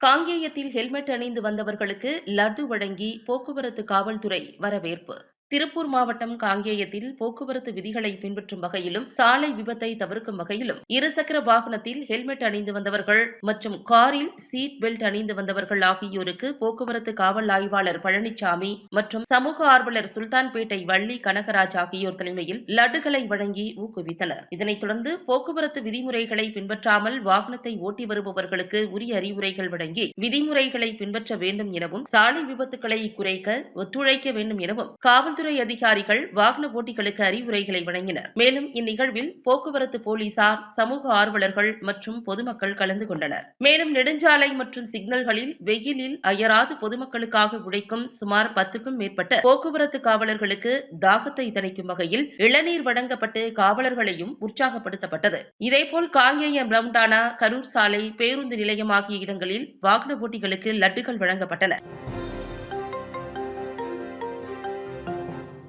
காங்கேயத்தில் helmet அணிந்து வந்தவர்களுக்கு லட்டு வழங்கி போக்குவரத்து காவல்துறை வரவேற்பு. திருப்பூர் மாவட்டம் காங்கேயத்தில் போக்குவரத்து விதிகளை பின்பற்றும் வகையிலும் சாலை விபத்தை தவிர்க்கும் வகையிலும் இருசக்கர வாகனத்தில் ஹெல்மெட் அணிந்து வந்தவர்கள் மற்றும் காரில் சீட் பெல்ட் அணிந்து வந்தவர்கள் ஆகியோருக்கு போக்குவரத்து காவல் ஆய்வாளர் பழனிசாமி மற்றும் சமூக ஆர்வலர் சுல்தான்பேட்டை வள்ளி கனகராஜ் ஆகியோர் தலைமையில் லட்டுகளை வழங்கி ஊக்குவித்தனர். இதனைத் தொடர்ந்து போக்குவரத்து விதிமுறைகளை பின்பற்றாமல் வாகனத்தை ஓட்டி வருபவர்களுக்கு உரிய அறிவுரைகள் வழங்கி விதிமுறைகளை பின்பற்ற வேண்டும் எனவும் சாலை விபத்துக்களை குறைக்க ஒத்துழைக்க வேண்டும் எனவும் காவல் காவல்துறை அதிகாரிகள் வாகன ஓட்டிகளுக்கு அறிவுரைகளை வழங்கினர். மேலும் இந்நிகழ்வில் போக்குவரத்து போலீசார் சமூக ஆர்வலர்கள் மற்றும் பொதுமக்கள் கலந்து கொண்டனர். மேலும் நெடுஞ்சாலை மற்றும் சிக்னல்களில் வெயிலில் அயராது பொதுமக்களுக்காக உழைக்கும் சுமார் பத்துக்கும் மேற்பட்ட போக்குவரத்து காவலர்களுக்கு தாகத்தை தணிக்கும் வகையில் இளநீர் வழங்கப்பட்டு காவலர்களையும் உற்சாகப்படுத்தப்பட்டது. இதேபோல் காங்கேயம் ரவுண்டானா கரூர் சாலை பேருந்து நிலையம் ஆகிய இடங்களில் வாகன ஓட்டிகளுக்கு லட்டுகள் வழங்கப்பட்டன.